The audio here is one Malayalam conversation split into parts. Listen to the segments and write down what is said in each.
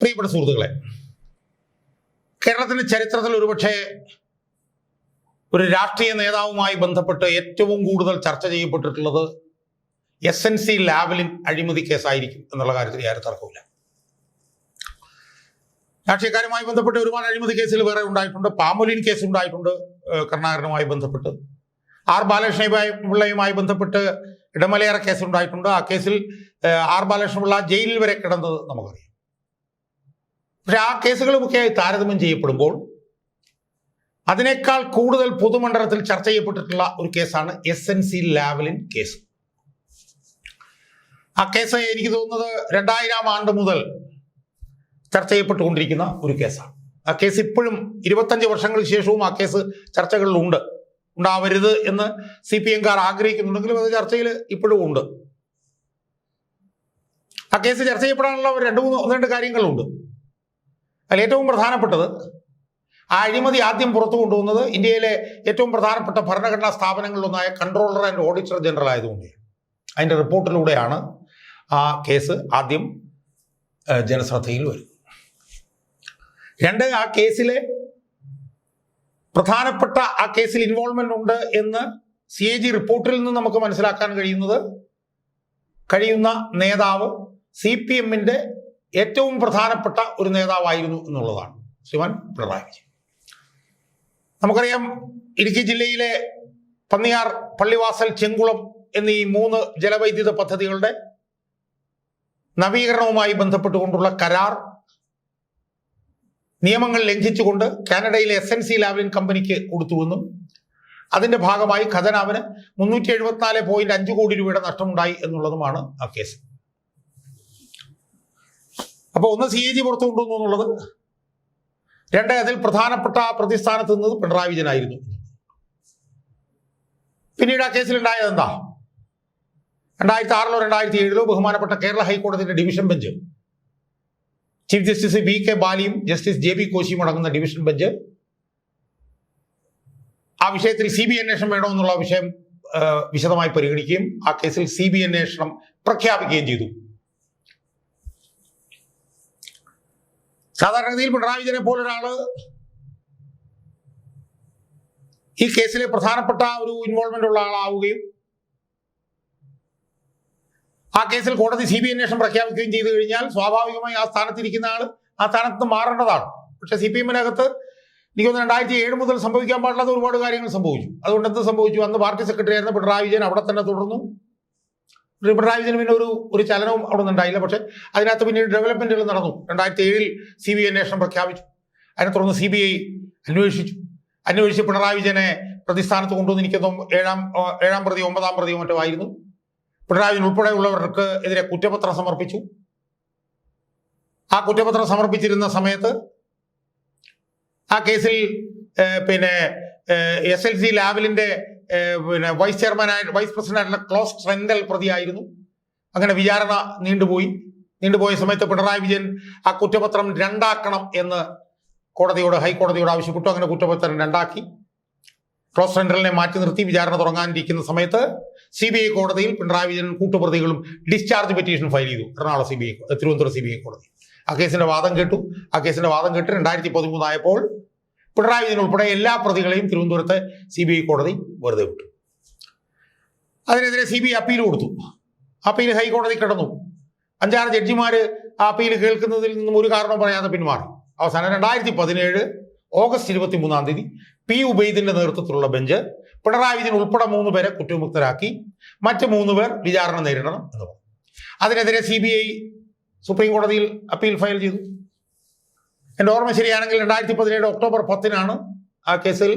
പ്രിയപ്പെട്ട സുഹൃത്തുക്കളെ കേരളത്തിന്റെ ചരിത്രത്തിൽ ഒരുപക്ഷെ ഒരു രാഷ്ട്രീയ നേതാവുമായി ബന്ധപ്പെട്ട് ഏറ്റവും കൂടുതൽ ചർച്ച ചെയ്യപ്പെട്ടിട്ടുള്ളത് എസ് എൻ സി ലാവലിൻ അഴിമതി കേസായിരിക്കും എന്നുള്ള കാര്യത്തിൽ യാതൊരു തർക്കമില്ല രാഷ്ട്രീയക്കാരുമായി ബന്ധപ്പെട്ട് ഒരുപാട് അഴിമതി കേസിൽ വേറെ ഉണ്ടായിട്ടുണ്ട്. പാമൊലിൻ കേസ് ഉണ്ടായിട്ടുണ്ട് കരുണാകരനുമായി ബന്ധപ്പെട്ട്. ആർ ബാലകൃഷ്ണയുമായി പിള്ളയുമായി ബന്ധപ്പെട്ട് ഇടമലയേറെ കേസ് ഉണ്ടായിട്ടുണ്ട്. ആ കേസിൽ ആർ ബാലകൃഷ്ണപിള്ള ജയിലിൽ വരെ കിടന്നത് നമുക്കറിയാം. പക്ഷെ ആ കേസുകളുമൊക്കെയായി താരതമ്യം ചെയ്യപ്പെടുമ്പോൾ അതിനേക്കാൾ കൂടുതൽ പൊതുമണ്ഡലത്തിൽ ചർച്ച ചെയ്യപ്പെട്ടിട്ടുള്ള ഒരു കേസാണ് S N C Lavalin case. ആ കേസ് എനിക്ക് തോന്നുന്നത് രണ്ടായിരം ആണ്ട് മുതൽ ചർച്ച ചെയ്യപ്പെട്ടുകൊണ്ടിരിക്കുന്ന ഒരു കേസാണ്. ആ കേസ് ഇപ്പോഴും ഇരുപത്തഞ്ച് വർഷങ്ങൾക്ക് ശേഷവും ആ കേസ് ചർച്ചകളിലുണ്ട്. ഉണ്ടാവരുത് എന്ന് സി പി എംകാർ ആഗ്രഹിക്കുന്നുണ്ടെങ്കിലും അത് ചർച്ചയിൽ ഇപ്പോഴും ഉണ്ട്. ആ കേസ് ചർച്ച ചെയ്യപ്പെടാനുള്ള രണ്ട് മൂന്ന് ഒന്ന് രണ്ട് കാര്യങ്ങളുണ്ട്. അതിൽ ഏറ്റവും പ്രധാനപ്പെട്ടത് ആ അഴിമതി ആദ്യം പുറത്തു കൊണ്ടുവന്നത് ഇന്ത്യയിലെ ഏറ്റവും പ്രധാനപ്പെട്ട ഭരണഘടനാ സ്ഥാപനങ്ങളിലൊന്നായ കൺട്രോളർ ആൻഡ് ഓഡിറ്റർ ജനറൽ ആയതുകൊണ്ട്. അതിന്റെ റിപ്പോർട്ടിലൂടെയാണ് ആ കേസ് ആദ്യം ജനശ്രദ്ധയിൽ വരുന്നത്. രണ്ട് ആ കേസിലെ പ്രധാനപ്പെട്ട ആ കേസിൽ ഇൻവോൾവ്മെന്റ് ഉണ്ട് എന്ന് സി എ ജി റിപ്പോർട്ടിൽ നിന്ന് നമുക്ക് മനസ്സിലാക്കാൻ കഴിയുന്നത് കഴിയുന്ന നേതാവ് സി പി എമ്മിന്റെ ഏറ്റവും പ്രധാനപ്പെട്ട ഒരു നേതാവായിരുന്നു എന്നുള്ളതാണ്. ശിവൻ പിണറായി വിജയൻ. നമുക്കറിയാം ഇടുക്കി ജില്ലയിലെ പന്നിയാർ പള്ളിവാസൽ ചെങ്കുളം എന്നീ മൂന്ന് ജലവൈദ്യുത പദ്ധതികളുടെ നവീകരണവുമായി ബന്ധപ്പെട്ടുകൊണ്ടുള്ള കരാർ നിയമങ്ങൾ ലംഘിച്ചുകൊണ്ട് കാനഡയിലെ എസ് എൻ സി ലാവലിൻ കമ്പനിക്ക് കൊടുത്തുവെന്നും അതിന്റെ ഭാഗമായി ഖജനാവിന് മുന്നൂറ്റി എഴുപത്തിനാല് പോയിന്റ് അഞ്ച് കോടി രൂപയുടെ നഷ്ടമുണ്ടായി എന്നുള്ളതുമാണ് ആ കേസ്. അപ്പോൾ ഒന്ന് സി എ ജി പുറത്തു കൊണ്ടുവന്നു എന്നുള്ളത്. രണ്ട് അതിൽ പ്രധാനപ്പെട്ട പ്രതിസ്ഥാനത്ത് നിന്നത് പിണറായി വിജയനായിരുന്നു. പിന്നീട് ആ കേസിലുണ്ടായത് എന്താ? രണ്ടായിരത്തി ആറിലോ രണ്ടായിരത്തി ഏഴിലോ ബഹുമാനപ്പെട്ട കേരള ഹൈക്കോടതിയുടെ division bench chief justice V K ബാലിയും justice J B കോശിയും അടങ്ങുന്ന ഡിവിഷൻ ബെഞ്ച് ആ വിഷയത്തിൽ സി ബി അന്വേഷണം വേണമെന്നുള്ള വിഷയം വിശദമായി പരിഗണിക്കുകയും ആ കേസിൽ സി ബി അന്വേഷണം പ്രഖ്യാപിക്കുകയും ചെയ്തു. സാധാരണഗതിയിൽ പിണറായി വിജയനെ പോലൊരാൾ ഈ കേസിലെ പ്രധാനപ്പെട്ട ഒരു ഇൻവോൾവ്മെന്റ് ഉള്ള ആളാവുകയും ആ കേസിൽ കോടതി സി ബി അന്വേഷണം പ്രഖ്യാപിക്കുകയും ചെയ്തു കഴിഞ്ഞാൽ സ്വാഭാവികമായി ആ സ്ഥാനത്തിരിക്കുന്ന ആൾ ആ സ്ഥാനത്ത് മാറേണ്ടതാണ്. പക്ഷെ സി പി എമ്മിനകത്ത് എനിക്കൊന്ന് രണ്ടായിരത്തി ഏഴ് മുതൽ സംഭവിക്കാൻ പാടില്ലാത്ത ഒരുപാട് കാര്യങ്ങൾ സംഭവിച്ചു. അതുകൊണ്ട് എന്ത് സംഭവിച്ചു? അന്ന് പാർട്ടി സെക്രട്ടറി ആയിരുന്ന പിണറായി വിജയൻ അവിടെ തന്നെ തുടർന്നു. പിണറായി വിജയന് പിന്നെ ഒരു ഒരു ചലനവും അവിടെ നിന്ന് ഉണ്ടായില്ല. പക്ഷെ അതിനകത്ത് പിന്നീട് ഡെവലപ്മെന്റുകൾ നടന്നു. രണ്ടായിരത്തി ഏഴിൽ സി ബി ഐ അന്വേഷണം പ്രഖ്യാപിച്ചു. അതിനെ തുടർന്ന് സി ബി ഐ അന്വേഷിച്ചു. അന്വേഷിച്ച് പിണറായി വിജയനെ പ്രതിസ്ഥാനത്ത് കൊണ്ടുവന്നിരിക്കുന്ന ഏഴാം ആ, ഏഴാം പ്രതി ഒമ്പതാം പ്രതിയോ മറ്റോ ആയിരുന്നു. പിണറായി വിജയൻ ഉൾപ്പെടെയുള്ളവർക്ക് എതിരെ കുറ്റപത്രം സമർപ്പിച്ചു. ആ കുറ്റപത്രം സമർപ്പിച്ചിരുന്ന സമയത്ത് ആ കേസിൽ പിന്നെ എസ് എൽ സി ലാബിലിന്റെ ഏഹ്, പിന്നെ വൈസ് ചെയർമാനായ വൈസ് പ്രസിഡന്റായിട്ടുള്ള ക്ലോസ് ട്രെൻഡൽ പ്രതിയായിരുന്നു. അങ്ങനെ വിചാരണ നീണ്ടുപോയി. നീണ്ടുപോയ സമയത്ത് പിണറായി വിജയൻ ആ കുറ്റപത്രം രണ്ടാക്കണം എന്ന് കോടതിയോട് ഹൈക്കോടതിയോട് ആവശ്യപ്പെട്ടു. അങ്ങനെ കുറ്റപത്രം രണ്ടാക്കി. ക്ലോസ് സെൻട്രലിനെ മാറ്റി നിർത്തി. വിചാരണ തുടങ്ങാനിരിക്കുന്ന സമയത്ത് സി ബി ഐ കോടതിയിൽ പിണറായി വിജയൻ കൂട്ടുപ്രതികളും ഡിസ്ചാർജ് പെറ്റീഷൻ ഫയൽ ചെയ്തു. Ernakulam C B I Thiruvananthapuram C B I കോടതി. ആ കേസിന്റെ വാദം കേട്ടു. ആ കേസിന്റെ വാദം കേട്ട് രണ്ടായിരത്തി പതിമൂന്നായപ്പോൾ പിണറായി വിജയൻ ഉൾപ്പെടെ എല്ലാ പ്രതികളെയും തിരുവനന്തപുരത്തെ സി ബി ഐ കോടതി വെറുതെ വിട്ടു. അതിനെതിരെ സി ബി ഐ അപ്പീൽ കൊടുത്തു. അപ്പീൽ ഹൈക്കോടതി കിടന്നു. അഞ്ചാറ് ജഡ്ജിമാർ ആ അപ്പീൽ കേൾക്കുന്നതിൽ നിന്നും ഒരു കാരണം പറയാതെ പിന്മാറി. അവസാനം രണ്ടായിരത്തി പതിനേഴ് ഓഗസ്റ്റ് ഇരുപത്തി മൂന്നാം തീയതി പി ഉബൈദിന്റെ നേതൃത്വത്തിലുള്ള ബെഞ്ച് പിണറായി വിജയൻ ഉൾപ്പെടെ മൂന്ന് പേരെ കുറ്റവിമുക്തരാക്കി. മറ്റ് മൂന്ന് പേർ വിചാരണ നേരിടണം എന്ന് പറഞ്ഞു. അതിനെതിരെ സി ബി ഐ സുപ്രീം കോടതിയിൽ അപ്പീൽ ഫയൽ ചെയ്തു. എന്റെ ഓർമ്മ ശരിയാണെങ്കിൽ രണ്ടായിരത്തി പതിനേഴ് ഒക്ടോബർ പത്തിനാണ് ആ കേസിൽ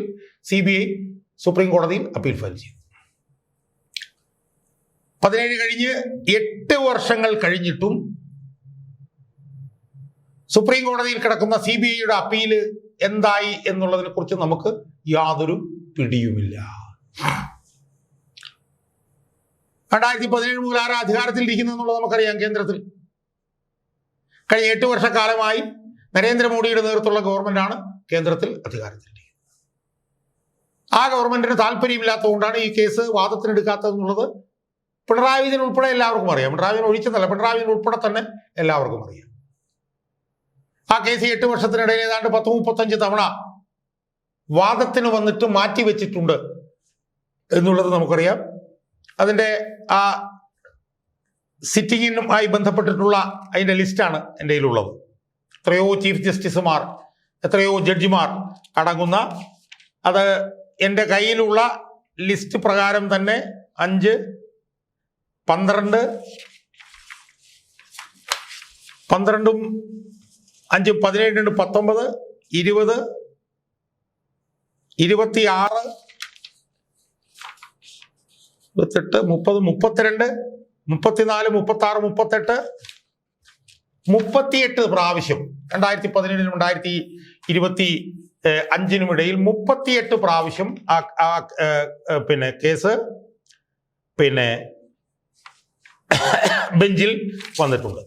സി ബി ഐ സുപ്രീം കോടതിയിൽ അപ്പീൽ ഫയൽ ചെയ്തു പതിനേഴ് കഴിഞ്ഞ് എട്ട് വർഷങ്ങൾ കഴിഞ്ഞിട്ടും സുപ്രീം കോടതിയിൽ കിടക്കുന്ന സി ബി ഐയുടെ അപ്പീൽ എന്തായി എന്നുള്ളതിനെ കുറിച്ച് നമുക്ക് യാതൊരു പിടിയുമില്ല. രണ്ടായിരത്തി പതിനേഴ് മുതൽ ആരാ അധികാരത്തിൽ ഇരിക്കുന്നു എന്നുള്ളത് നമുക്കറിയാം കേന്ദ്രത്തിൽ. കഴിഞ്ഞ എട്ട് വർഷക്കാലമായി നരേന്ദ്രമോദിയുടെ നേതൃത്വമുള്ള ഗവൺമെന്റാണ് കേന്ദ്രത്തിൽ അധികാരത്തിൽ ആ ഗവൺമെന്റിന് താല്പര്യമില്ലാത്തതുകൊണ്ടാണ് ഈ കേസ് വാദത്തിനെടുക്കാത്തതെന്നുള്ളത് പിണറായി വിജയൻ ഉൾപ്പെടെ എല്ലാവർക്കും അറിയാം. പിണറായി വിജയൻ ഒഴിച്ചതല്ല പിണറായി വിജയൻ ഉൾപ്പെടെ തന്നെ എല്ലാവർക്കും അറിയാം. ആ കേസ് എട്ട് വർഷത്തിനിടയിൽ ഏതാണ്ട് പത്ത് മുപ്പത്തഞ്ച് തവണ വാദത്തിന് വന്നിട്ട് മാറ്റി വെച്ചിട്ടുണ്ട് എന്നുള്ളത് നമുക്കറിയാം. അതിന്റെ ആ സിറ്റിങ്ങിനുമായി ബന്ധപ്പെട്ടിട്ടുള്ള അതിന്റെ ലിസ്റ്റാണ് എന്റെ കയ്യിലുള്ളത്. എത്രയോ ചീഫ് ജസ്റ്റിസുമാർ എത്രയോ ജഡ്ജിമാർ അടങ്ങുന്ന അത് എന്റെ കയ്യിലുള്ള ലിസ്റ്റ് പ്രകാരം തന്നെ അഞ്ച് പന്ത്രണ്ട് പന്ത്രണ്ടും അഞ്ചും പതിനേഴ് പത്തൊമ്പത് ഇരുപത് ഇരുപത്തിയാറ് ഇരുപത്തെട്ട് മുപ്പത് മുപ്പത്തിരണ്ട് മുപ്പത്തിനാല് മുപ്പത്തി ആറ് മുപ്പത്തെട്ട് മുപ്പത്തിയെട്ട് പ്രാവശ്യം രണ്ടായിരത്തി പതിനേഴിനും രണ്ടായിരത്തി ഇരുപത്തി അഞ്ചിനും ഇടയിൽ മുപ്പത്തിയെട്ട് പ്രാവശ്യം ആ പിന്നെ കേസ് പിന്നെ ബെഞ്ചിൽ വന്നിട്ടുണ്ട്.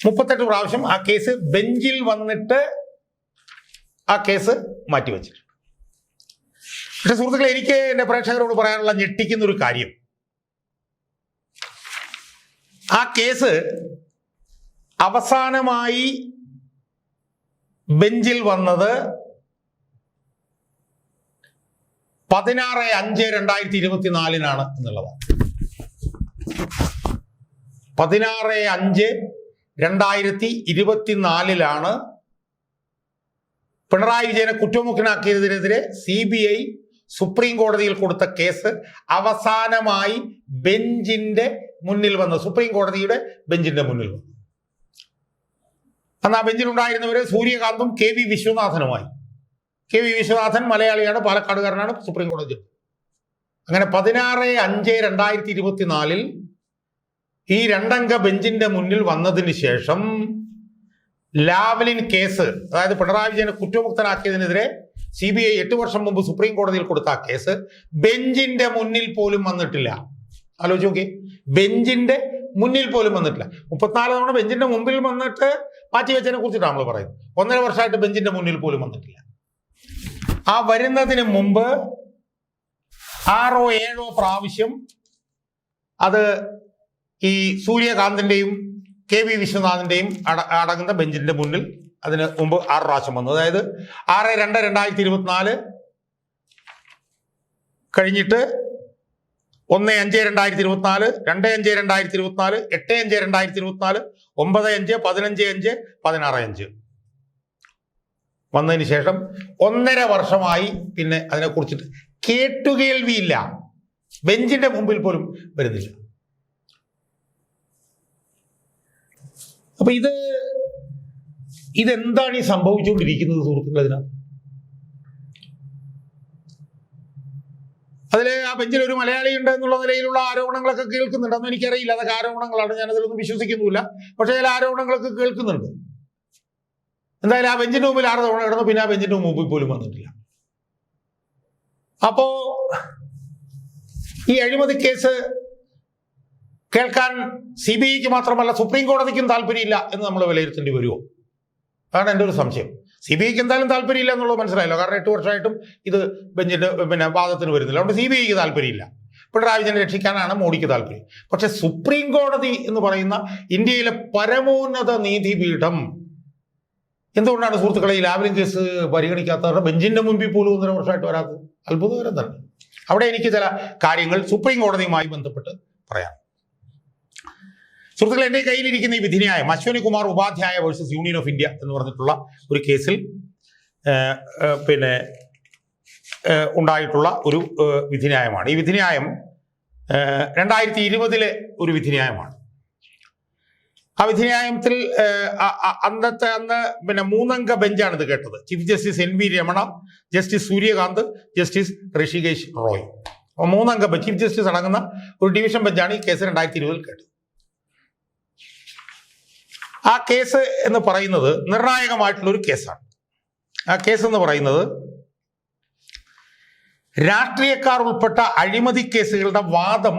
മുപ്പത്തെട്ട് പ്രാവശ്യം ആ കേസ് ബെഞ്ചിൽ വന്നിട്ട് ആ കേസ് മാറ്റിവെച്ചിട്ടുണ്ട്. പക്ഷെ സുഹൃത്തുക്കളെ എനിക്ക് എന്റെ പ്രേക്ഷകരോട് പറയാനുള്ള ഞെട്ടിക്കുന്ന ഒരു കാര്യം. ആ കേസ് അവസാനമായി ബെഞ്ചിൽ വന്നത് പതിനാറ് അഞ്ച് രണ്ടായിരത്തി ഇരുപത്തിനാലിനാണ് എന്നുള്ളതാണ്. പതിനാറ് അഞ്ച് രണ്ടായിരത്തി ഇരുപത്തിനാലിലാണ് പിണറായി വിജയനെ കുറ്റമുഖനാക്കിയതിനെതിരെ സി ബി ഐ സുപ്രീം കോടതിയിൽ കൊടുത്ത കേസ് അവസാനമായി ബെഞ്ചിന്റെ മുന്നിൽ വന്ന് സുപ്രീം കോടതിയുടെ ബെഞ്ചിന്റെ മുന്നിൽ വന്നു. അന്ന് ആ ബെഞ്ചിലുണ്ടായിരുന്നവര് സൂര്യകാന്തും കെ വി വിശ്വനാഥനുമായി. കെ വി വിശ്വനാഥൻ മലയാളിയാണ് പാലക്കാടുകാരനാണ് സുപ്രീം കോടതി ജഡ്ജി. അങ്ങനെ പതിനാറ് അഞ്ച് രണ്ടായിരത്തി ഇരുപത്തിനാലിൽ ഈ രണ്ടംഗ ബെഞ്ചിന്റെ മുന്നിൽ വന്നതിന് ശേഷം ലാവലിൻ കേസ് അതായത് പിണറായി വിജയനെ കുറ്റമുക്തനാക്കിയതിനെതിരെ സി ബി ഐ എട്ട് വർഷം മുമ്പ് സുപ്രീം കോടതിയിൽ കൊടുത്ത കേസ് ബെഞ്ചിന്റെ മുന്നിൽ പോലും വന്നിട്ടില്ല. ആലോചിച്ച് നോക്കി ബെഞ്ചിന്റെ മുന്നിൽ പോലും വന്നിട്ടില്ല. മുപ്പത്തിനാല് തവണ ബെഞ്ചിന്റെ മുമ്പിൽ വന്നിട്ട് മാറ്റിവെച്ചതിനെ കുറിച്ചിട്ടാണ് നമ്മൾ പറയുന്നത്. ഒന്നര വർഷമായിട്ട് ബെഞ്ചിന്റെ മുന്നിൽ പോലും വന്നിട്ടില്ല. ആ വരുന്നതിന് മുമ്പ് ആറോ ഏഴോ പ്രാവശ്യം അത് ഈ സൂര്യകാന്തിന്റെയും കെ വി വിശ്വനാഥിന്റെയും അട- അടങ്ങുന്ന ബെഞ്ചിന്റെ മുന്നിൽ അതിന് മുമ്പ് ആറ് പ്രാവശ്യം വന്നു. അതായത് ആറ് രണ്ട് രണ്ടായിരത്തി ഇരുപത്തിനാല് കഴിഞ്ഞിട്ട് ഒന്ന് അഞ്ച് രണ്ടായിരത്തി ഇരുപത്തിനാല് രണ്ട് അഞ്ച് രണ്ടായിരത്തി ഇരുപത്തിനാല് എട്ട് അഞ്ച് രണ്ടായിരത്തി ഇരുപത്തിനാല് ഒമ്പത് അഞ്ച് പതിനഞ്ച് അഞ്ച് പതിനാറ് അഞ്ച്. വന്നതിന് ശേഷം ഒന്നര വർഷമായി പിന്നെ അതിനെക്കുറിച്ചിട്ട് കേട്ടുകേൾവിയില്ല ബെഞ്ചിന്റെ മുമ്പിൽ പോലും വരുന്നില്ല. അപ്പൊ ഇത് ഇതെന്താണ് ഈ സംഭവിച്ചുകൊണ്ടിരിക്കുന്നത് സുഹൃത്തുക്കൾ അതിനകത്ത് അതിൽ ആ ബെഞ്ചിൽ ഒരു മലയാളി ഉണ്ട് എന്നുള്ള നിലയിലുള്ള ആരോപണങ്ങളൊക്കെ കേൾക്കുന്നുണ്ട്. അതൊന്നും എനിക്കറിയില്ല. അതൊക്കെ ആരോപണങ്ങളാണ്. ഞാൻ അതിലൊന്നും വിശ്വസിക്കുന്നില്ല പക്ഷേ ചില ആരോപണങ്ങളൊക്കെ കേൾക്കുന്നുണ്ട്. എന്തായാലും ആ ബെഞ്ചിന്റെ മുമ്പിൽ ആറ് തവണ കിടന്നു. പിന്നെ ആ ബെഞ്ചിന്റെ മുമ്പിൽ പോലും വന്നിട്ടില്ല. അപ്പോ ഈ അഴിമതി കേസ് കേൾക്കാൻ സി ബി ഐക്ക് മാത്രമല്ല സുപ്രീം കോടതിക്കും താല്പര്യമില്ല എന്ന് നമ്മൾ വിലയിരുത്തേണ്ടി വരുമോ അതാണ് എന്റെ ഒരു സംശയം. സി ബി ഐക്ക് എന്തായാലും താല്പര്യമില്ല എന്നുള്ളത് മനസ്സിലായല്ലോ. കാരണം എട്ട് വർഷമായിട്ടും ഇത് ബെഞ്ചിന്റെ പിന്നെ വാദത്തിന് വരുന്നില്ല. അതുകൊണ്ട് സി ബി ഐക്ക് താല്പര്യമില്ല. പിണറായി വിജയനെ രക്ഷിക്കാനാണ് മോഡിക്ക് താല്പര്യം. പക്ഷേ സുപ്രീം കോടതി എന്ന് പറയുന്ന ഇന്ത്യയിലെ പരമോന്നത നീതിപീഠം എന്തുകൊണ്ടാണ് സുഹൃത്തുക്കളെ ഈ ലാവലിംഗ് കേസ് പരിഗണിക്കാത്തവരുടെ ബെഞ്ചിന്റെ മുമ്പിൽ പോലും ഒന്നര വർഷമായിട്ട് വരാത്തത്? അത്ഭുതകരം തന്നെ. അവിടെ എനിക്ക് ചില കാര്യങ്ങൾ സുപ്രീം കോടതിയുമായി ബന്ധപ്പെട്ട് പറയാം സുഹൃത്തുക്കളെ എന്റെ കയ്യിലിരിക്കുന്ന ഈ വിധിന്യായം Ashwini Kumar Upadhyay versus union of India എന്ന് പറഞ്ഞിട്ടുള്ള ഒരു കേസിൽ പിന്നെ ഉണ്ടായിട്ടുള്ള ഒരു വിധിന്യായമാണ്. ഈ വിധിന്യായം രണ്ടായിരത്തി ഇരുപതിലെ ഒരു വിധിന്യായമാണ്. ആ വിധിന്യായത്തിൽ അന്നത്തെ അന്ന് പിന്നെ മൂന്നംഗ ബെഞ്ചാണ് ഇത് കേട്ടത്. Chief justice N V Ramana justice Suryakant justice Hrishikesh Roy. മൂന്നംഗ ബെഞ്ച് ചീഫ് ജസ്റ്റിസ് അടങ്ങുന്ന ഒരു ഡിവിഷൻ ബെഞ്ചാണ് ഈ കേസ് രണ്ടായിരത്തി ഇരുപതിൽ കേട്ടത്. ആ കേസ് എന്ന് പറയുന്നത് നിർണായകമായിട്ടുള്ള ഒരു കേസാണ്. ആ കേസ് എന്ന് പറയുന്നത് രാഷ്ട്രീയക്കാർ ഉൾപ്പെട്ട അഴിമതി കേസുകളുടെ വാദം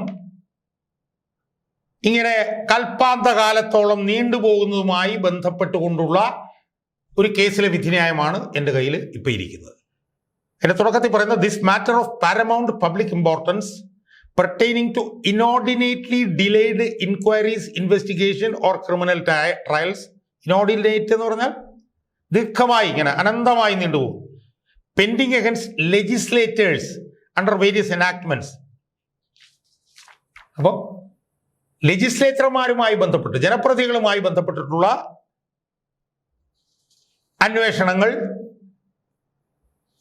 ഇങ്ങനെ കൽപ്പാന്തകാലത്തോളം നീണ്ടുപോകുന്നതുമായി ബന്ധപ്പെട്ടുകൊണ്ടുള്ള ഒരു കേസിലെ വിധിന്യായമാണ് എന്റെ കയ്യിൽ ഇപ്പോൾ ഇരിക്കുന്നത്. എന്റെ തുടക്കത്തിൽ പറയുന്നത് this matter of paramount public importance pertaining to inordinately delayed inquiries, investigation or criminal trials. Inordinate എന്ന് പറഞ്ഞാൽ ദീർഘമായി ഇങ്ങനെ അനന്തമായി നീണ്ടുപോകും pending against legislators under various enactments അപ്പോൾ ലെജിസ്ലേറ്റർമാരുമായി ബന്ധപ്പെട്ട് ജനപ്രതികളുമായി ബന്ധപ്പെട്ടിട്ടുള്ള അന്വേഷണങ്ങൾ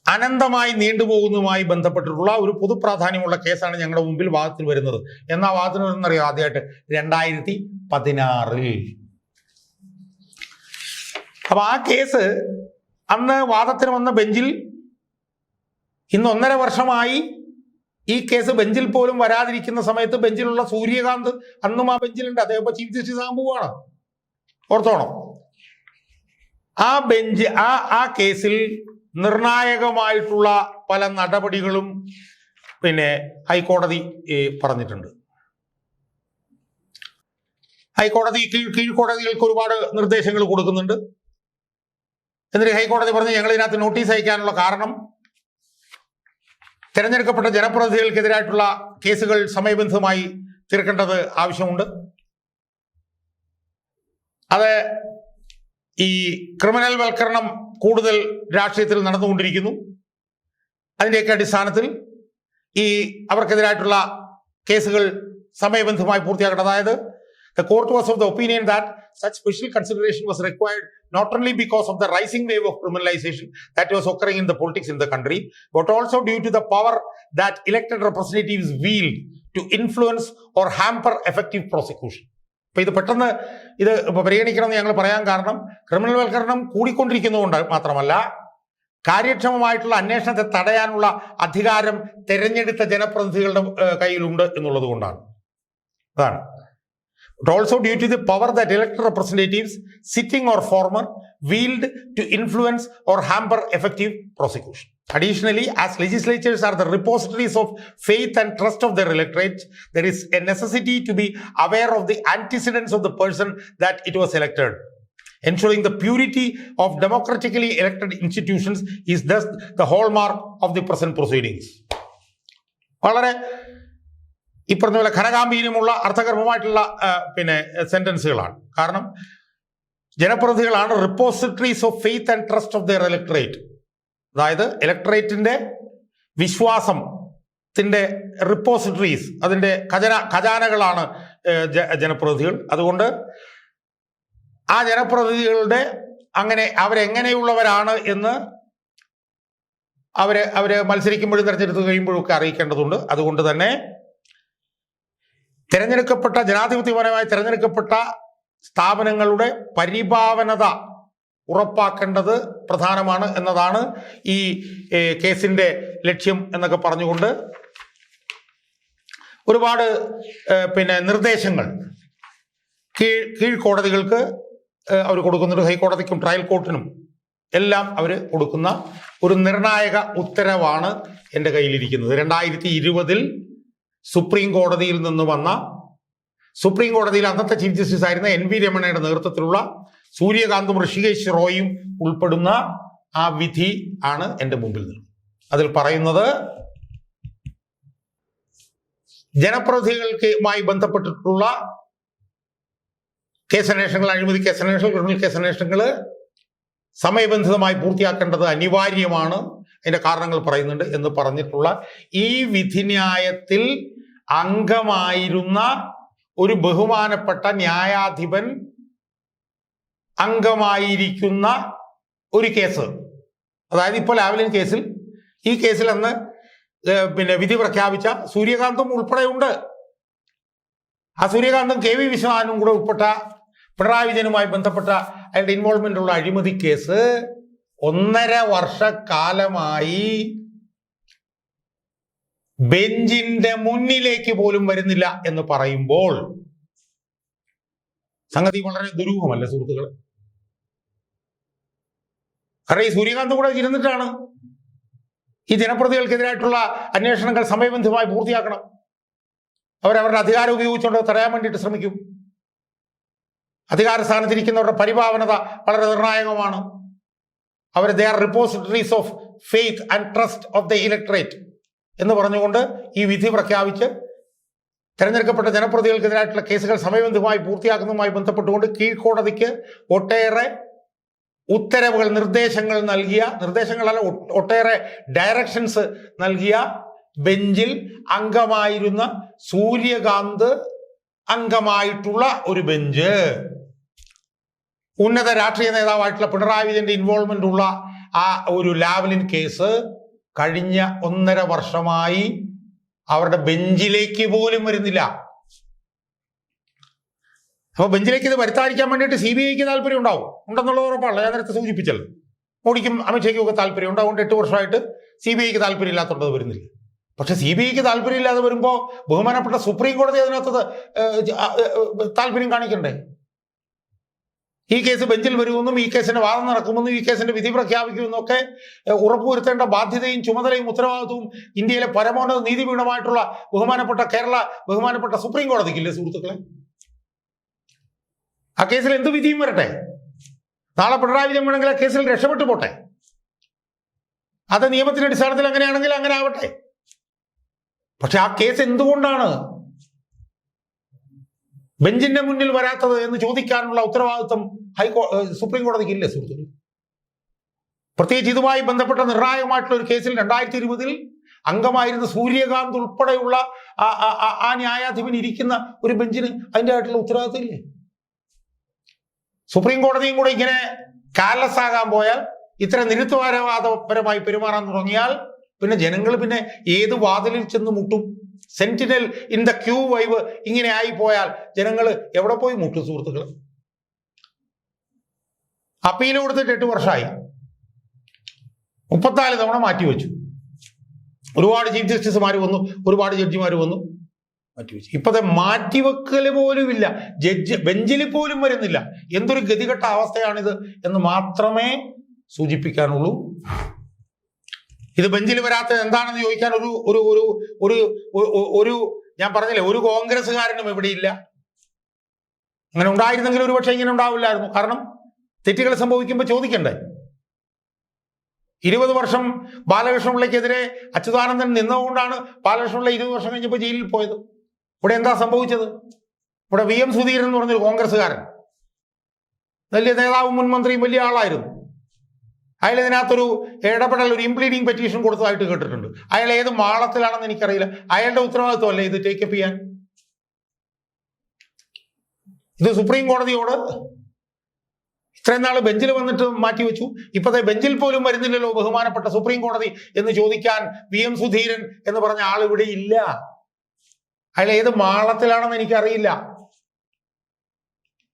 അനന്തമായി നീണ്ടുപോകുന്നതുമായി ബന്ധപ്പെട്ടിട്ടുള്ള ഒരു പൊതുപ്രാധാന്യമുള്ള കേസാണ് ഞങ്ങളുടെ മുമ്പിൽ വാദത്തിൽ വരുന്നത്. എന്നാ വാദത്തിന് വരുന്നറിയോ ആദ്യമായിട്ട്? രണ്ടായിരത്തി പതിനാറിൽ അപ്പൊ ആ കേസ് അന്ന് വാദത്തിന് വന്ന ബെഞ്ചിൽ ഇന്ന് ഒന്നര വർഷമായി ഈ കേസ് ബെഞ്ചിൽ പോലും വരാതിരിക്കുന്ന സമയത്ത് ബെഞ്ചിലുള്ള സൂര്യകാന്ത് അന്നും ആ ബെഞ്ചിലുണ്ട്. അദ്ദേഹം ഇപ്പൊ ചീഫ് ജസ്റ്റിസ് ആകാൻ പോവാണ് ഓർത്തോണം? ആ ബെഞ്ച് ആ ആ കേസിൽ നിർണായകമായിട്ടുള്ള പല നടപടികളും പിന്നെ ഹൈക്കോടതി പറഞ്ഞിട്ടുണ്ട്. ഹൈക്കോടതി കീഴ് കീഴ്ക്കോടതികൾക്ക് ഒരുപാട് നിർദ്ദേശങ്ങൾ കൊടുക്കുന്നുണ്ട്. എന്നിട്ട് ഹൈക്കോടതി പറഞ്ഞ് ഞങ്ങൾ ഇതിനകത്ത് നോട്ടീസ് അയക്കാനുള്ള കാരണം തിരഞ്ഞെടുക്കപ്പെട്ട ജനപ്രതിനിധികൾക്കെതിരായിട്ടുള്ള കേസുകൾ സമയബന്ധിതമായി തീർക്കേണ്ടത് ആവശ്യമുണ്ട്. അത് ഈ ക്രിമിനൽ വൽക്കരണം കൂടുതൽ രാഷ്ട്രീയത്തിൽ നടന്നുകൊണ്ടിരിക്കുന്നു. അതിന്റെയൊക്കെ അടിസ്ഥാനത്തിൽ ഈ അവർക്കെതിരായിട്ടുള്ള കേസുകൾ സമയബന്ധമായി പൂർത്തിയാക്കണം അതായത് the court was of the opinion that such special consideration was required not only because of the rising wave of criminalisation that was occurring in the politics in the country but also due to the power that elected representatives wield to influence or hamper effective prosecution അപ്പൊ ഇത് പെട്ടെന്ന് ഇത് പരിഗണിക്കണമെന്ന് ഞങ്ങൾ പറയാൻ കാരണം ക്രിമിനൽ വൽക്കരണം കൂടിക്കൊണ്ടിരിക്കുന്നതുകൊണ്ട് മാത്രമല്ല കാര്യക്ഷമമായിട്ടുള്ള അന്വേഷണത്തെ തടയാനുള്ള അധികാരം തെരഞ്ഞെടുത്ത ജനപ്രതിനിധികളുടെ കയ്യിലുണ്ട് എന്നുള്ളത് കൊണ്ടാണ്. അതാണ്. but also due to the power that elected representatives, sitting or former, wield to influence or hamper effective prosecution. Additionally, as legislatures are the repositories of faith and trust of their electorate, there is a necessity to be aware of the antecedents of the person that it was elected. Ensuring the purity of democratically elected institutions is thus the hallmark of the present proceedings. വളരെ ഈ പറഞ്ഞ പോലെ ഘനഗാംഭീര്യമുള്ള അർത്ഥഗർഭമായിട്ടുള്ള പിന്നെ സെന്റൻസുകളാണ് കാരണം ജനപ്രതിനിധികളാണ് repositories of faith and trust of their electorate അതായത് ഇലക്ട്രേറ്റിന്റെ വിശ്വാസം ത്തിന്റെ റിപ്പോസിറ്ററീസ് അതിന്റെ ഖജന ഖജാനകളാണ് ജനപ്രതിനിധികൾ. അതുകൊണ്ട് ആ ജനപ്രതിനിധികളുടെ അങ്ങനെ അവരെങ്ങനെയുള്ളവരാണ് എന്ന് അവർ അവർ മത്സരിക്കുമ്പോഴും തെരഞ്ഞെടുത്ത് കഴിയുമ്പോഴും ഒക്കെ അറിയിക്കേണ്ടതുണ്ട്. അതുകൊണ്ട് തന്നെ തിരഞ്ഞെടുക്കപ്പെട്ട ജനാധിപത്യപരമായി തിരഞ്ഞെടുക്കപ്പെട്ട സ്ഥാപനങ്ങളുടെ പരിഭാവനത ഉറപ്പാക്കേണ്ടത് പ്രധാനമാണ് എന്നതാണ് ഈ കേസിന്റെ ലക്ഷ്യം എന്നൊക്കെ പറഞ്ഞുകൊണ്ട് ഒരുപാട് പിന്നെ നിർദ്ദേശങ്ങൾ കീഴ് കീഴ്ക്കോടതികൾക്ക് അവർ കൊടുക്കുന്നുണ്ട്. ഹൈക്കോടതിക്കും ട്രയൽ കോർട്ടിനും എല്ലാം അവർ കൊടുക്കുന്ന ഒരു നിർണായക ഉത്തരവാണ് എന്റെ കയ്യിലിരിക്കുന്നത്. രണ്ടായിരത്തി ഇരുപതിൽ സുപ്രീം കോടതിയിൽ നിന്ന് വന്ന സുപ്രീം കോടതിയിൽ അന്നത്തെ ചീഫ് ജസ്റ്റിസ് ആയിരുന്ന എൻ വി രമണയുടെ നേതൃത്വത്തിലുള്ള സൂര്യകാന്തും ഋഷികേശ് റോയും ഉൾപ്പെടുന്ന ആ വിധി ആണ് എന്റെ മുമ്പിൽ നിന്ന് അതിൽ പറയുന്നത് ജനപ്രതിനിധികൾക്കുമായി ബന്ധപ്പെട്ടിട്ടുള്ള കേസന്വേഷണങ്ങൾ അഴിമതി കേസന്വേഷണം ക്രിമിനൽ കേസന്വേഷണങ്ങൾ സമയബന്ധിതമായി പൂർത്തിയാക്കേണ്ടത് അനിവാര്യമാണ്. അതിന്റെ കാരണങ്ങൾ പറയുന്നുണ്ട് എന്ന് പറഞ്ഞിട്ടുള്ള ഈ വിധിന്യായത്തിൽ അംഗമായിരുന്ന ഒരു ബഹുമാനപ്പെട്ട ന്യായാധിപൻ അംഗമായിരിക്കുന്ന ഒരു കേസ്. അതായത് ഇപ്പോൾ ലാവലിൻ കേസിൽ ഈ കേസിൽ അന്ന് പിന്നെ വിധി പ്രഖ്യാപിച്ച സൂര്യകാന്തും ഉൾപ്പെടെയുണ്ട്. ആ സൂര്യകാന്തും കെ വി വിശ്വനാഥനും കൂടെ ഉൾപ്പെട്ട പിണറായി വിജയനുമായി ബന്ധപ്പെട്ട അയാളുടെ ഇൻവോൾവ്മെന്റ് ഉള്ള അഴിമതി കേസ് ഒന്നര വർഷക്കാലമായി ബെഞ്ചിന്റെ മുന്നിലേക്ക് പോലും വരുന്നില്ല എന്ന് പറയുമ്പോൾ സംഗതി വളരെ ദുരൂഹമല്ല സുഹൃത്തുക്കളെ. കാരണം ഈ സൂര്യകാന്ത് കൂടെ ഇരുന്നിട്ടാണ് ഈ ജനപ്രതികൾക്കെതിരായിട്ടുള്ള അന്വേഷണങ്ങൾ സമയബന്ധമായി പൂർത്തിയാക്കണം. അവരവരുടെ അധികാരം ഉപയോഗിച്ചുകൊണ്ട് തടയാൻ വേണ്ടിയിട്ട് ശ്രമിക്കും. അധികാര സ്ഥാനത്തിരിക്കുന്നവരുടെ പരിഭാവനത വളരെ നിർണായകമാണ്. അവർ they are repositories of faith and trust of the electorate എന്ന് പറഞ്ഞുകൊണ്ട് ഈ വിധി പ്രഖ്യാപിച്ച് തെരഞ്ഞെടുക്കപ്പെട്ട ജനപ്രതികൾക്കെതിരായിട്ടുള്ള കേസുകൾ സമയബന്ധമായി പൂർത്തിയാക്കുന്നതുമായി ബന്ധപ്പെട്ടുകൊണ്ട് കീഴ്ക്കോടതിക്ക് ഒട്ടേറെ ഉത്തരവുകൾ നിർദ്ദേശങ്ങൾ നൽകിയ നിർദ്ദേശങ്ങളല്ല ഒട്ടേറെ ഡയറക്ഷൻസ് നൽകിയ ബെഞ്ചിൽ അംഗമായിരുന്ന സൂര്യകാന്ത് അംഗമായിട്ടുള്ള ഒരു ബെഞ്ച്. ഉന്നത രാഷ്ട്രീയ നേതാവായിട്ടുള്ള പിണറായി വിജയന്റെ ഇൻവോൾവ്മെന്റ് ഉള്ള ആ ഒരു ലാവലിൻ കേസ് കഴിഞ്ഞ ഒന്നര വർഷമായി അവരുടെ ബെഞ്ചിലേക്ക് പോലും വരുന്നില്ല. അപ്പൊ ബെഞ്ചിലേക്ക് ഇത് വരുത്താതിരിക്കാൻ വേണ്ടിയിട്ട് സി ബി ഐക്ക് താല്പര്യം ഉണ്ടാവും. ഉണ്ടെന്നുള്ളത് ഉറപ്പാണല്ലോ ഞാൻ നേരത്തെ സൂചിപ്പിച്ചല്ലോ. മോഡിക്കും അമിത്ഷയ്ക്കും ഒക്കെ താല്പര്യം ഉണ്ട് അതുകൊണ്ട് എട്ട് വർഷമായിട്ട് സി ബി ഐക്ക് താല്പര്യം ഇല്ലാത്തതുകൊണ്ട് വരുന്നില്ല. പക്ഷെ സി ബി ഐക്ക് താല്പര്യം ഇല്ലാതെ വരുമ്പോൾ ബഹുമാനപ്പെട്ട സുപ്രീം കോടതി അതിനകത്ത് താല്പര്യം കാണിക്കണ്ടേ? ഈ കേസ് ബെഞ്ചിൽ വരുമെന്നും ഈ കേസിന്റെ വാദം നടക്കുമെന്നും ഈ കേസിന്റെ വിധി പ്രഖ്യാപിക്കുമെന്നും ഒക്കെ ഉറപ്പുവരുത്തേണ്ട ബാധ്യതയും ചുമതലയും ഉത്തരവാദിത്വവും ഇന്ത്യയിലെ പരമോന്നത നീതിപീഠമായിട്ടുള്ള ബഹുമാനപ്പെട്ട കേരള ബഹുമാനപ്പെട്ട സുപ്രീം കോടതിക്കില്ലേ സുഹൃത്തുക്കളെ? ആ കേസിൽ എന്ത് വിധിയും വരട്ടെ? നാളെ പിണറായി വിജയൻ വേണമെങ്കിൽ ആ കേസിൽ രക്ഷപ്പെട്ടു പോട്ടെ? അത് നിയമത്തിന്റെ അടിസ്ഥാനത്തിൽ അങ്ങനെയാണെങ്കിൽ അങ്ങനെ ആവട്ടെ? പക്ഷെ ആ കേസ് എന്തുകൊണ്ടാണ് ബെഞ്ചിന്റെ മുന്നിൽ വരാത്തത് എന്ന് ചോദിക്കാനുള്ള ഉത്തരവാദിത്വം ഹൈക്കോ സുപ്രീം കോടതിക്ക് ഇല്ലേ സുഹൃത്തുക്കൾ പ്രത്യേകിച്ച് ഇതുമായി ബന്ധപ്പെട്ട നിർണായകമായിട്ടുള്ള ഒരു കേസിൽ രണ്ടായിരത്തി ഇരുപതിൽ അംഗമായിരുന്ന സൂര്യകാന്ത് ഉൾപ്പെടെയുള്ള ആ ന്യായാധിപൻ ഇരിക്കുന്ന ഒരു ബെഞ്ചിന് അതിന്റെ ആയിട്ടുള്ള ഉത്തരവാദിത്വം ഇല്ലേ? സുപ്രീം കോടതിയും കൂടെ ഇങ്ങനെ കാലസ് ആകാൻ പോയാൽ ഇത്ര നിരുത്തവാരവാദപരമായി പെരുമാറാൻ തുടങ്ങിയാൽ പിന്നെ ജനങ്ങൾ പിന്നെ ഏത് വാതിലിൽ ചെന്ന് മുട്ടും? Sentinel in the qui vive ഇങ്ങനെ ആയി പോയാൽ ജനങ്ങൾ എവിടെ പോയി മുട്ടു സുഹൃത്തുക്കൾ അപ്പീൽ കൊടുത്തിട്ട് എട്ട് വർഷമായി മുപ്പത്തിനാല് തവണ മാറ്റിവെച്ചു. ഒരുപാട് ചീഫ് ജസ്റ്റിസുമാർ വന്നു ഒരുപാട് ജഡ്ജിമാർ വന്നു. മാറ്റിവെച്ചു. ഇപ്പത്തെ മാറ്റിവെക്കൽ പോലും ഇല്ല ജഡ്ജ് ബെഞ്ചിൽ പോലും വരുന്നില്ല. എന്തൊരു ഗതികെട്ട അവസ്ഥയാണിത് എന്ന് മാത്രമേ സൂചിപ്പിക്കാനുള്ളൂ. ഇത് ബെഞ്ചിൽ വരാത്തത് എന്താണെന്ന് ചോദിക്കാൻ ഒരു ഒരു ഒരു ഒരു ഒരു- ഞാൻ പറഞ്ഞില്ലേ ഒരു കോൺഗ്രസ്സുകാരനും ഇവിടെ ഇല്ല. അങ്ങനെ ഉണ്ടായിരുന്നെങ്കിൽ ഒരു പക്ഷേ ഇങ്ങനെ ഉണ്ടാവില്ലായിരുന്നു. കാരണം തെറ്റുകൾ സംഭവിക്കുമ്പോൾ ചോദിക്കണ്ടേ? ഇരുപത് വർഷം ബാലകൃഷ്ണപിള്ളയ്ക്കെതിരെ അച്യുതാനന്ദൻ നിന്നതുകൊണ്ടാണ് ബാലകൃഷ്ണപിള്ള ഇരുപത് വർഷം കഴിഞ്ഞപ്പോൾ ജയിലിൽ പോയത്. ഇവിടെ എന്താ സംഭവിച്ചത്? ഇവിടെ വി എം സുധീരൻ എന്ന് പറഞ്ഞൊരു കോൺഗ്രസ്സുകാരൻ. വലിയ നേതാവും മുൻമന്ത്രിയും വലിയ ആളായിരുന്നു. അയാൾ ഇതിനകത്തൊരു ഇടപെടൽ ഒരു ഇംപ്ലീഡിംഗ് പെറ്റീഷൻ കൊടുത്തതായിട്ട് കേട്ടിട്ടുണ്ട്. അയാൾ ഏത് മാളത്തിലാണെന്ന് എനിക്കറിയില്ല. അയാളുടെ ഉത്തരവാദിത്വമല്ലേ ഇത് ടേക്കപ്പ് ചെയ്യാൻ? ഇത് സുപ്രീം കോടതിയോട് ഇത്രയും നാൾ ബെഞ്ചിൽ വന്നിട്ട് മാറ്റി മാറ്റിവെച്ചു ഇപ്പോഴത്തെ ബെഞ്ചിൽ പോലും വരുന്നില്ലല്ലോ ബഹുമാനപ്പെട്ട സുപ്രീം കോടതി എന്ന് ചോദിക്കാൻ വി എം സുധീരൻ എന്ന് പറഞ്ഞ ആൾ ഇവിടെ ഇല്ല. അയാൾ ഏത് മാളത്തിലാണെന്ന് എനിക്കറിയില്ല.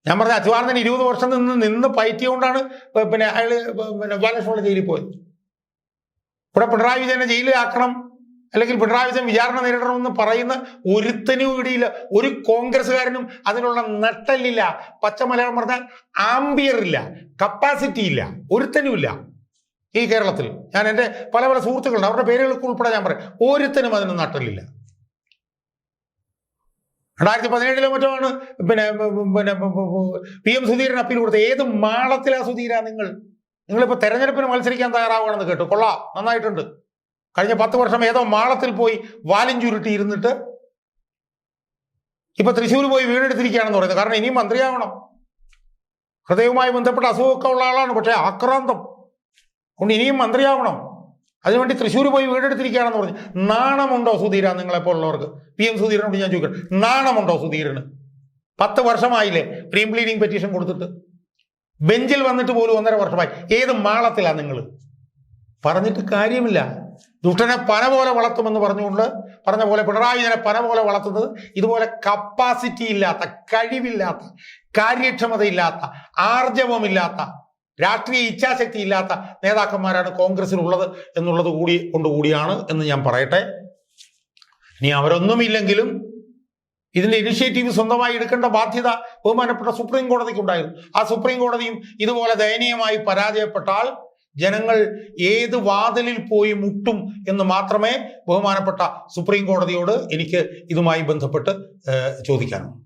ഞാൻ പറഞ്ഞ അച്യുതാനന്ദൻ ഇരുപത് വർഷം നിന്ന് നിന്ന് പയറ്റിയ കൊണ്ടാണ് പിന്നെ അയാൾ പിന്നെ ബാലകൃഷ്ണപിള്ള ജയിലിൽ പോയത്. ഇവിടെ പിണറായി വിജയനെ ജയിലിലാക്കണം അല്ലെങ്കിൽ പിണറായി വിജയൻ വിചാരണ നേരിടണമെന്ന് പറയുന്ന ഒരുത്തനും ഇടിയില്ല ഒരു കോൺഗ്രസ്സുകാരനും അതിനുള്ള നട്ടല്ലില്ല. പച്ച മലയാളം പറഞ്ഞാൽ ആംബിയർ ഇല്ല കപ്പാസിറ്റി ഇല്ല ഒരുത്തനും ഇല്ല ഈ കേരളത്തിൽ. ഞാൻ എന്റെ പല പല സുഹൃത്തുക്കളുണ്ട് അവരുടെ പേരുകൾക്ക് ഉൾപ്പെടെ ഞാൻ പറയും. ഒരുത്തനും അതിന് നട്ടല്ലില്ല. രണ്ടായിരത്തി പതിനേഴിലോ മറ്റോ ആണ് പിന്നെ പിന്നെ പി എം സുധീരൻ അപ്പീൽ കൊടുത്ത ഏത് മാളത്തിലാ സുധീര നിങ്ങൾ? നിങ്ങളിപ്പോ തെരഞ്ഞെടുപ്പിന് മത്സരിക്കാൻ തയ്യാറാവുകയാണെന്ന് കേട്ടു. കൊള്ളാം. നന്നായിട്ടുണ്ട്. കഴിഞ്ഞ പത്ത് വർഷം ഏതോ മാളത്തിൽ പോയി വാലും ചുരുട്ടി ഇരുന്നിട്ട് ഇപ്പൊ തൃശ്ശൂർ പോയി വീടെടുത്തിരിക്കുകയാണെന്ന് പറയുന്നത് കാരണം ഇനിയും മന്ത്രിയാവണം. ഹൃദയവുമായി ബന്ധപ്പെട്ട അസുഖമൊക്കെ ഉള്ള ആളാണ്. പക്ഷേ ആക്രാന്തം. അതുകൊണ്ട് ഇനിയും മന്ത്രിയാവണം. അതിനുവേണ്ടി തൃശ്ശൂർ പോയി വീടെടുത്തിരിക്കുകയാണെന്ന് പറഞ്ഞു. നാണമുണ്ടോ സുധീര നിങ്ങളെപ്പോലുള്ളവർക്ക് പി എം സുധീരനോട് ഞാൻ ചോദിക്കണം നാണമുണ്ടോ സുധീരന്? പത്ത് വർഷമായില്ലേ പ്രീം പ്ലീഡിംഗ് പെറ്റീഷൻ കൊടുത്തിട്ട്? ബെഞ്ചിൽ വന്നിട്ട് പോലും ഒന്നര വർഷമായി. ഏത് മാളത്തിലാണ് നിങ്ങൾ പറഞ്ഞിട്ട് കാര്യമില്ല. ദുഷ്ടനെ പന പോലെ വളർത്തുമെന്ന് പറഞ്ഞുകൊണ്ട് പറഞ്ഞ പോലെ പിണറായി വിജയനെ പന പോലെ വളർത്തുന്നത് ഇതുപോലെ കപ്പാസിറ്റി ഇല്ലാത്ത കഴിവില്ലാത്ത കാര്യക്ഷമതയില്ലാത്ത ആർജവമില്ലാത്ത രാഷ്ട്രീയ ഇച്ഛാശക്തി ഇല്ലാത്ത നേതാക്കന്മാരാണ് കോൺഗ്രസിലുള്ളത് എന്നുള്ളത് കൂടി കൊണ്ടുകൂടിയാണ് എന്ന് ഞാൻ പറയട്ടെ. ഇനി അവരൊന്നുമില്ലെങ്കിലും ഇതിന്റെ ഇനിഷ്യേറ്റീവ് സ്വന്തമായി എടുക്കേണ്ട ബാധ്യത ബഹുമാനപ്പെട്ട സുപ്രീം കോടതിക്ക് ഉണ്ടായിരുന്നു ആ സുപ്രീം കോടതിയും ഇതുപോലെ ദയനീയമായി പരാജയപ്പെട്ടാൽ ജനങ്ങൾ ഏത് വാതിലിൽ പോയി മുട്ടും എന്ന് മാത്രമേ ബഹുമാനപ്പെട്ട സുപ്രീം കോടതിയോട് എനിക്ക് ഇതുമായി ബന്ധപ്പെട്ട് ചോദിക്കാനുള്ളൂ.